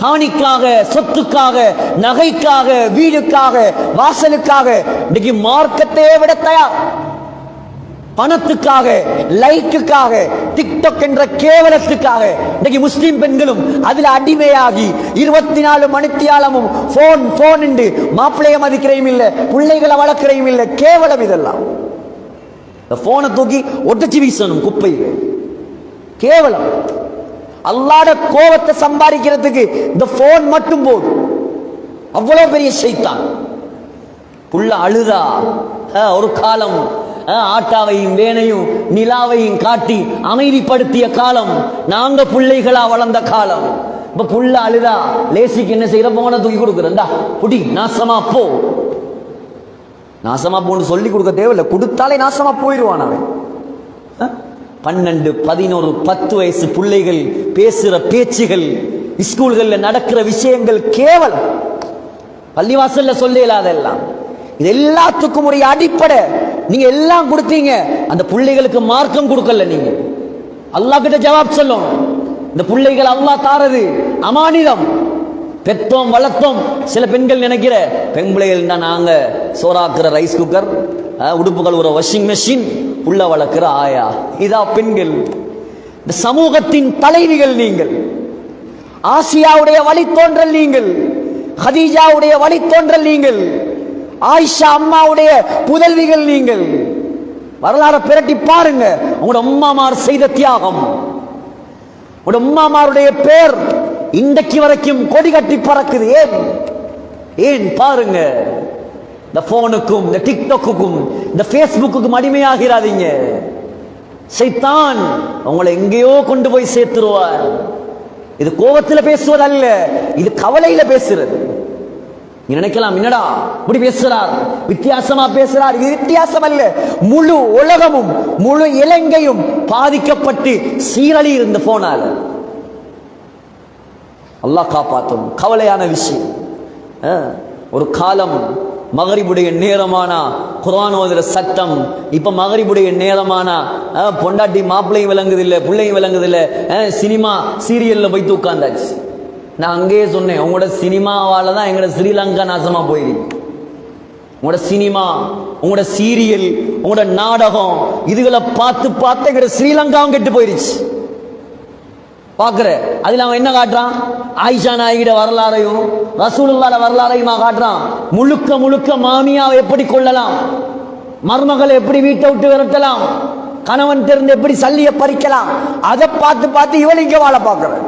காணிக்காக சொத்துக்காக நகைக்காக வீடுக்காக வாசலுக்காக. இன்னைக்கு மார்க்கத்தையே விட தயார். பணத்துக்காக லைக்குக்காக டிக்டாக் என்ற கேவலத்துக்காக. இன்னைக்கு முஸ்லிம் பெண்களும் அதில் அடிமையாகி இருபத்தி நாலு மணித்தியாலமும் போன் போன் என்று மாப்பிள்ளைய மதிக்கிறையும் இல்லை பிள்ளைகளை வளர்க்கிறையும் இல்லை கேவலம் இதெல்லாம். இந்த போனை தூக்கி ஒட்டச்சி வீசணும் குப்பையில். கேவலம். அல்லாட கோபத்தை சம்பாதிக்கிறதுக்கு இந்த போன் மட்டும் போதும். அவ்வளவு பெரிய சைத்தான். புள்ள அழுதா? ஒரு காலம். ஆட்டாவையும் வேனையும் நிலாவையும் காட்டி அமைதிப்படுத்திய காலம். நாங்க பிள்ளைகளா வளர்ந்த காலம். இப்ப புள்ள அழுதா? லேசிக்கு என்ன செய்யற? போன தூக்கி கொடுக்குறா புடி நாசமா போ. நாசமா போன்னு சொல்லி கொடுக்க தேவையில்லை. கொடுத்தாலே நாசமா போயிடுவான் அவன். பன்னெண்டு பதினோரு பத்து வயசு பிள்ளைகள் பேசுகிற பேச்சுகள் ஸ்கூல்களில் நடக்கிற விஷயங்கள் கேவலம். பள்ளிவாசல்ல சொல்லல அதெல்லாம் இது எல்லாத்துக்கும் ஒரு அடிப்படை. நீங்க எல்லாம் கொடுத்தீங்க. அந்த பிள்ளைகளுக்கு மார்க்கம் கொடுக்கல நீங்க. அல்லாஹ் கிட்ட ஜவாப் சொல்லும். இந்த பிள்ளைகள் அல்லாஹ் தாரது. அமானிதம். பெத்தோம் வளர்த்தோம். சில பெண்கள் நினைக்கிற பெண் பிள்ளைகள் தான் நாங்க சோறாக்குற ரைஸ் குக்கர் உடுப்புகள் ஒரு கழுவுற வாஷிங் மெஷின் உள்ள வளர்க்கிற ஆயா. இதா பெண்கள். இந்த சமூகத்தின் தலைவிகள் நீங்கள். ஆசியாவுடைய வழித்தோன்றல் நீங்கள். ஹதீஜாவுடைய வழித்தோன்றல் நீங்கள். ஆயிஷா அம்மாவுடைய புதல்விகள் நீங்கள். வரலாறு பிரட்டி பாருங்க. உங்களோட அம்மாமார் செய்த தியாகம். உங்களோட அம்மாமாருடைய பேர் இன்றைக்கு வரைக்கும் கொடி கட்டி பறக்குது. ஏன்? ஏன்? பாருங்க. இந்த போனுக்கும் இந்த டிக்டாக்குக்கும் இந்த ஃபேஸ்புக்குக்கும் அடிமையாகிறாதீங்க. சைத்தான் உங்களை எங்கேயோ கொண்டு போய் சேர்த்துருவார். இது கோபத்தில் பேசுவதல்ல இது கவலையில பேசுறது. நினைக்கலாம் என்னடா இப்படி பேசுறார்? வித்தியாசமா பேசுறார். இது வித்தியாசம் அல்ல. முழு உலகமும் முழு இலங்கையும் பாதிக்கப்பட்டு சீரழி இருந்த போனால அல்லாஹ் காப்பாற்றும் கவலையான விஷயம். ஒரு காலம் மகரிபுடைய நேரமானா குரான் ஓதுற சட்டம் இப்ப மகரிபுடைய நேரமானா பொண்டாட்டி மாப்பிள்ளையும் விளங்குது பிள்ளையும் விளங்குது இல்ல சினிமா சீரியல்ல போய் தூக்காந்தாச்சு நான் அங்கேயே சொன்னேன் உங்களோட சினிமாவால தான் எங்களோட ஸ்ரீலங்கா நாசமா போயிருக்கு உங்களோட சினிமா உங்களோட சீரியல் உங்களோட நாடகம் இதுகளை பார்த்து பார்த்து எங்களோட ஸ்ரீலங்காவும் கெட்டு போயிருச்சு பார்க்குற. அதில் அவன் என்ன காட்டுறான்? ஆயிஷா நாயகிட வரலாறையும் ரசூலுல்லாட வரலாறையுமா காட்டுறான்? முழுக்க முழுக்க மாமியாவை எப்படி கொள்ளலாம் மருமகளை எப்படி வீட்டை விட்டு விரட்டலாம்? கணவன் தெரிந்து எப்படி சல்லியை பறிக்கலாம்? அதை பார்த்து பார்த்து இவளை இங்கே வாழ பார்க்குறேன்